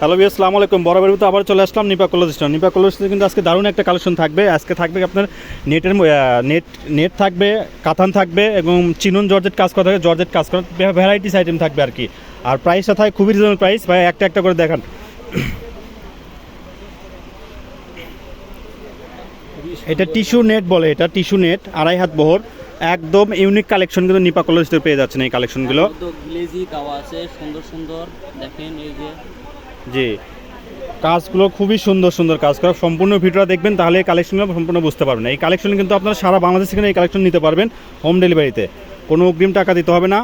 Hello B আসসালামু আলাইকুম। বরাবর তো আবার চলে আসলাম Nipa college store. Nipa college স্টোরে কিন্তু আজকে দারুণ একটা কালেকশন থাকবে। আজকে থাকবে আপনার নেটের নেট নেট থাকবে কাতান থাকবে এবং চিনুন জর্জেট কাজ করা থাকবে জর্জেট কাজ করা ভ্যারাইটিস আইটেম থাকবে আর কি। আর প্রাইসটা থাকে খুবই রিজনেবল প্রাইস ভাই, একটা একটা করে দেখান। এটা টিস্যু নেট বলে, এটা টিস্যু নেট, আড়াই হাত বহর। একদম ইউনিক কালেকশন কিন্তু নিপা কলেজ স্টোরে পেয়ে যাচ্ছেন এই কালেকশনগুলো। গ্লেজি আছে, সুন্দর সুন্দর। দেখেন এই যে জি। কাজগুলো খুবই সুন্দর সুন্দর কাজ করা। সম্পূর্ণ ভিডিওটা দেখবেন তাহলে এই কালেকশনগুলো সম্পূর্ণ বুঝতে পারবেন। এই কালেকশন কিন্তু আপনারা সারা বাংলাদেশ থেকে এই কালেকশন নিতে পারবেন হোম ডেলিভারিতে কোনো অগ্রিম টাকা দিতে হবে না।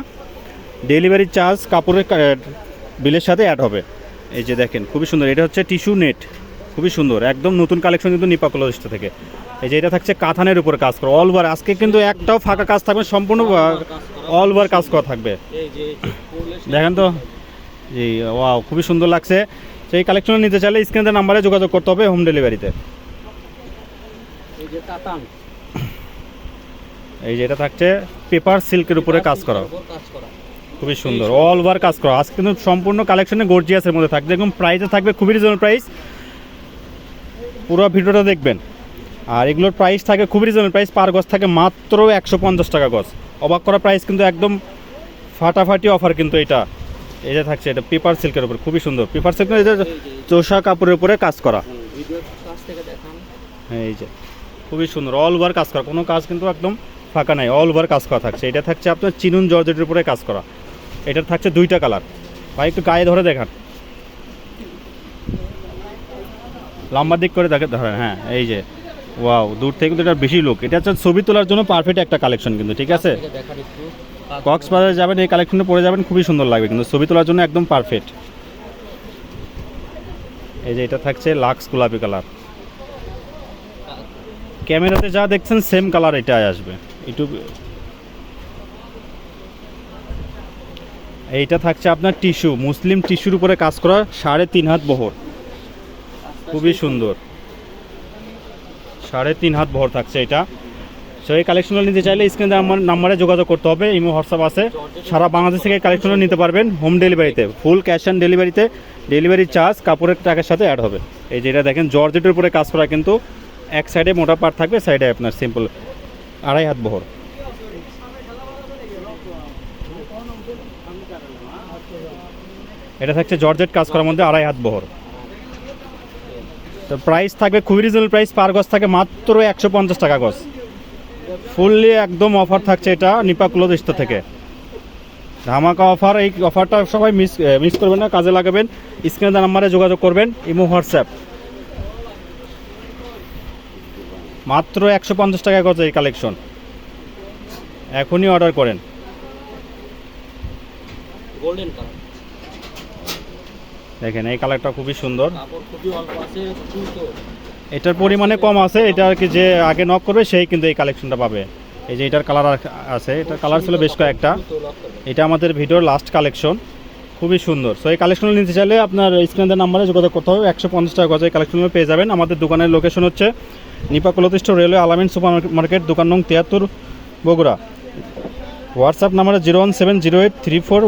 ডেলিভারি চার্জ কাপড়ের বিলের সাথে অ্যাড হবে। এই যে দেখেন খুবই সুন্দর। এটা হচ্ছে টিস্যু নেট খুবই সুন্দর। একদম নতুন কালেকশন কিন্তু নিপা কলজিস্ট থেকে। এই যে এটা থাকছে কাথানের উপর কাজ করা অল ওভার আজকে কিন্তু একটাও ফাঁকা কাজ থাকবে সম্পূর্ণ অল ওভার কাজ করা থাকবে। দেখেন তো। জি ওয়াও খুবই সুন্দর লাগছে। সেই কালেকশন নিতে চাইলে স্ক্রিনের নাম্বারে যোগাযোগ করতে হবে হোম ডেলিভারিতে এই যে এটা থাকছে পেপার সিল্কের উপরে কাজ করা। খুবই সুন্দর অল ওভার কাজ করা। আজকে কিন্তু সম্পূর্ণ কালেকশনে গর্জিয়াসের মধ্যে থাকবে। এবং প্রাইসে থাকবে খুবই রিজনেবল প্রাইস পুরো ভিডিওটা দেখবেন। আর এগুলোর প্রাইস থাকে খুবই রিজনেবল প্রাইস পার গজ থাকে মাত্র একশো পঞ্চাশ টাকা গজ। অবাক করা প্রাইস কিন্তু একদম ফাটাফাটি অফার কিন্তু এটা। এটা থাকছে এটা পেপার সিল্কের উপর খুবই সুন্দর। পেপার সিল্ক এটা চোষা কাপড়ের উপরে কাজ করা। হ্যাঁ এই যে খুবই সুন্দর অল ওভার কাজ করা। কোনো কাজ কিন্তু একদম ফাঁকা নাই অল ওভার কাজ করা থাকছে। এটা থাকছে আপনার চিনুন জর্জেটের উপরে কাজ করা। এটার থাকছে দুইটা কালার ভাই একটু গায়ে ধরে দেখান। লম্বা দিক করে দেখে ধরেন হ্যাঁ এই যে ওয়াও দূর থেকে কিন্তু এটা বেশি লোক এটা হচ্ছে ছবি তোলার জন্য পারফেক্ট একটা কালেকশন কিন্তু ঠিক আছে? কক্সবাজারে যাবেন, এই কালেকশনে পরে যাবেন, খুবই সুন্দর লাগবে কিন্তু। ছবি তোলার জন্য একদম পারফেক্ট এই যে এটা থাকছে লাক্স গোলাপি কালার। ক্যামেরাতে যা দেখছেন সেম কালার এটাই আসবে। একটু এইটা থাকছে আপনার টিস্যু মুসলিম টিস্যুর উপরে কাজ করা সাড়ে তিন হাত বহর। খুবই সুন্দর। সাড়ে তিন হাত বহর থাকছে এটা। সো এই কালেকশনগুলো নিতে চাইলে স্ক্রিনে আমার নাম্বারে যোগাযোগ করতে হবে, ইমো হোয়াটসঅ্যাপ আছে। সারা বাংলাদেশ থেকে কালেকশনগুলো নিতে পারবেন হোম ডেলিভারিতে ফুল ক্যাশ অন ডেলিভারিতে ডেলিভারি চার্জ কাপড়ের টাকার সাথে অ্যাড হবে। এই যেটা দেখেন, জর্জেটের উপরে কাজ করা কিন্তু এক সাইডে মোটা পার্ট থাকবে সাইডে আপনার সিম্পল আড়াই হাত বহর। এটা থাকছে জর্জেট কাজ করার মধ্যে আড়াই হাত বহর। তো প্রাইস থাকবে, খুবই রিজনেবল প্রাইস পার গজ থাকে মাত্র একশো পঞ্চাশ টাকা গজ। ফুললি একদম অফার থাকছে এটা নিপা ক্লোথ স্টোর থেকে। ধামাকা অফার এই অফারটা সবাই মিস মিস করবেন না কাজে লাগাবেন। স্ক্রিনে নাম্বারে যোগাযোগ করবেন ইমো হোয়াটসঅ্যাপ মাত্র একশো পঞ্চাশ টাকা গজ এই কালেকশন এখনই অর্ডার করেন। গোল্ডেন কালার দেখেন এই কালারটা খুবই সুন্দর। কাপড় খুবই অল্প আছে এটার পরিমাণে কম আছে, এটা আর কি যে আগে নক করবে, সেই কিন্তু এই কালেকশনটা পাবে। এই যে এটার কালার আছে, এটার কালার ছিল বেশ কয়েকটা। এটা আমাদের ভিডিওর লাস্ট কালেকশন খুবই সুন্দর। সো এই কালেকশন নিতে চাইলে আপনার স্ক্রিনের নাম্বারে যোগাযোগ করতে হবে, একশো পঞ্চাশ টাকা গজ এই কালেকশনগুলো পেয়ে যাবেন। আমাদের দোকানের লোকেশন হচ্ছে নিপা কলতিষ্ঠ রেলওয়ে আলামিন সুপার মার্কেট দোকান নং তিয়াত্তর, Bogura. WhatsApp number zero one seven zero eight three four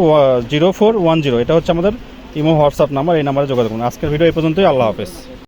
zero four one zero. এটা হচ্ছে আমাদের ইমো হোয়াটসঅ্যাপ নাম্বার, এই নাম্বারে যোগাযোগ করুন। আজকের ভিডিও এই পর্যন্তই, আল্লাহ হাফেজ।